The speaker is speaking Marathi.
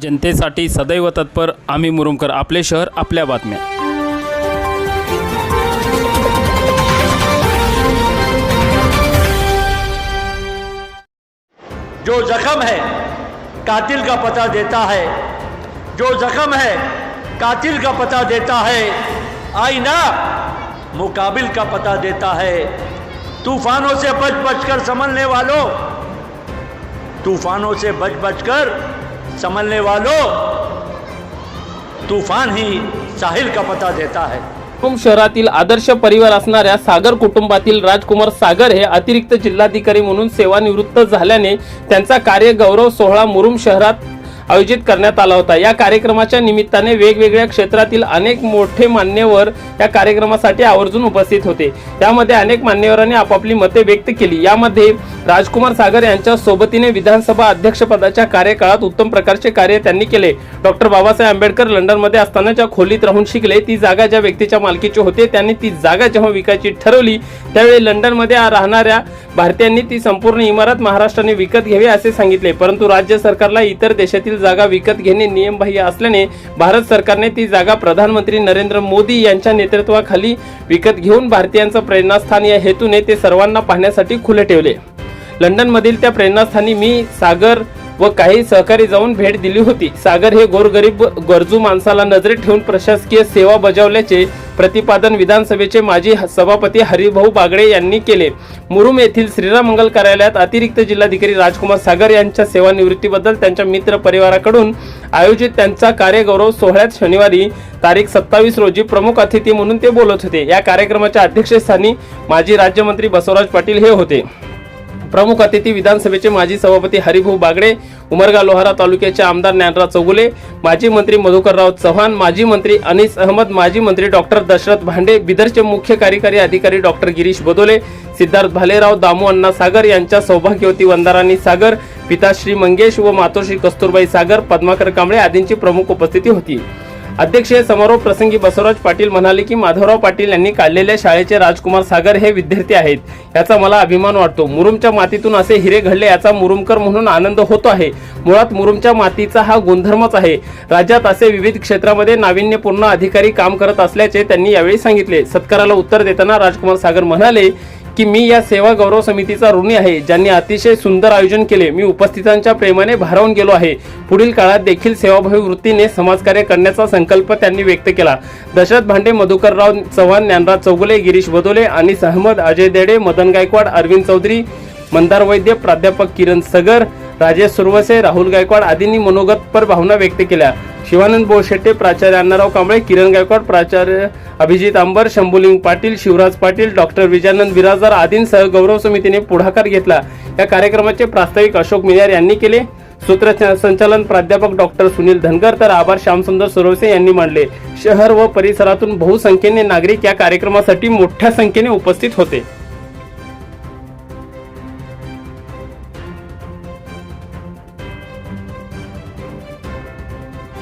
जनतेसाठी सदैव तत्पर आम्ही मुरुमकर, आपले शहर, आपल्या बातम्या. जो जख्म है, कातिल का पता देता है। जो जख्म है, कातिल का पता देता है। आईना मुकाबिल का पता देता है। तूफानों से बच बच कर संभलने वालों, तूफानों से बच बच कर संभलने वालों तूफान ही साहिल का पता देता है। शहरातील आदर्श परिवार असणाऱ्या सागर कुटुंबातील राजकुमार सागर हे अतिरिक्त जिल्हाधिकारी म्हणून सेवानिवृत्त झाल्याने त्यांचा कार्य गौरव सोहळा मुरुम शहरात आयोजित करण्यात आला होता. या कार्यक्रमाच्या निमित्ताने वेगवेगळ्या क्षेत्रातील अनेक मोठे मान्यवर या कार्यक्रमासाठी आवर्जून उपस्थित होते. त्यामध्ये अनेक मान्यवरांनी आपापली मते व्यक्त केली. यामध्ये राजकुमार सागर यांच्या सोबतीने विधानसभा अध्यक्षपदाच्या कार्यकाळात उत्तम प्रकारचे कार्य त्यांनी केले. डॉक्टर बाबासाहेब आंबेडकर लंडनमध्ये असताना ज्या खोलीत राहून शिकले. ती जागा ज्या व्यक्तीच्या मालकीची होते त्यांनी ती जागा जेव्हा विकायची ठरवली त्यावेळी लंडनमध्ये राहणाऱ्या भारतीयांनी ती संपूर्ण इमारत महाराष्ट्राने विकत घ्यावी असे सांगितले. परंतु राज्य सरकारला इतर देशातील जागा विकत घेणे नियमबाह्य असल्याने भारत सरकारने ती जागा प्रधानमंत्री नरेंद्र मोदी यांच्या नेतृत्वाखाली विकत घेऊन भारतीयांचं प्रेरणास्थान या हेतूने ते सर्वांना पाहण्यासाठी खुले ठेवले. लंडनमधील त्या प्रेरणास्थानी मी सागर व काही सहकारी जाऊन भेट दिली होती. सागर हे गोरगरीब गरजू माणसाला नजरेत ठेवून प्रशासकीय सेवा बजावल्याचे प्रतिपादन विधानसभेचे माजी सभापती हरिभाऊ बागडे यांनी केले. मुरुम येथील श्रीराम मंगल कार्यालयात अतिरिक्त जिल्हाधिकारी राजकुमार सागर यांच्या सेवानिवृत्तीबद्दल त्यांच्या मित्र परिवाराकडून आयोजित त्यांचा कार्यगौरव सोहळ्यात शनिवारी तारीख सत्तावीस रोजी प्रमुख अतिथी म्हणून ते बोलत होते. या कार्यक्रमाच्या अध्यक्षस्थानी माजी राज्यमंत्री बसवराज पाटील हे होते. प्रमुख अतिथी विधानसभेचे माजी सभापती हरिभाऊ बागडे उमरगा लोहारा तालुक्याचे आमदार ज्ञानराव चौगुले माजी मंत्री मधुकरराव चव्हाण माजी मंत्री अनिस अहमद माजी मंत्री डॉक्टर दशरथ भांडे बिदरचे मुख्य कार्यकारी अधिकारी डॉक्टर गिरीश बदोले सिद्धार्थ भालेराव दामू अण्णा सागर यांच्या सौभाग्यवती वंदाराणी सागर पिताश्री मंगेश व मातोश्री कस्तुरबाई सागर पद्माकर कांबळे आदींची प्रमुख उपस्थिती होती. अध्यक्षीय समारोप प्रसंगी बसवराज पाटील म्हणाले की माधवराव पाटील यांनी काढलेल्या शाळेचे राजकुमार सागर हे विद्यार्थी आहेत. याचा मला अभिमान वाटतो. मुरुमच्या मातीतून असे हिरे घडले याचा मुरुमकर म्हणून आनंद होतो आहे. मुळात मुरुमच्या मातीचा हा गुणधर्मच आहे. राज्यात असे विविध क्षेत्रामध्ये नाविन्यपूर्ण अधिकारी काम करत असल्याचे त्यांनी यावेळी सांगितले. सत्काराला उत्तर देताना राजकुमार सागर म्हणाले की मी या सेवा गौरव समितीचा ऋणी आहे ज्यांनी अतिशय सुंदर आयोजन केले. मी उपस्थितांच्या प्रेमाने भारावून गेलो आहे. पुढील काळात देखील सेवाभावी वृत्तीने समाजकार्य करण्याचा संकल्प त्यांनी व्यक्त केला. दशरथ भांडे मधुकरराव चव्हाण ज्ञानराज चौगुले गिरीश बदोले आणि सहमद अजय देडे मदन गायकवाड अरविंद चौधरी मंदार वैद्य प्राध्यापक किरण सगर राजेश सुरवसे राहुल गायकवाड आदींनी मनोगतपर भावना व्यक्त केल्या. शिवानंद बोशेट्टे प्राचार्य अण्णाराव कांबळे किरण गायकवाड प्राचार्य अभिजित अंबर शंभुलिंग पाटील शिवराज पाटील डॉक्टर विजयानंद बिराजदार आदींसह गौरव समितीने पुढाकार घेतला. या कार्यक्रमाचे प्रास्ताविक अशोक मिनार यांनी केले. सूत्रसंचालन प्राध्यापक डॉक्टर सुनील धनगर तर आभार श्यामसुंदर सुरवसे यांनी मांडले. शहर व परिसरातून बहुसंख्येने नागरिक या कार्यक्रमासाठी मोठ्या संख्येने उपस्थित होते.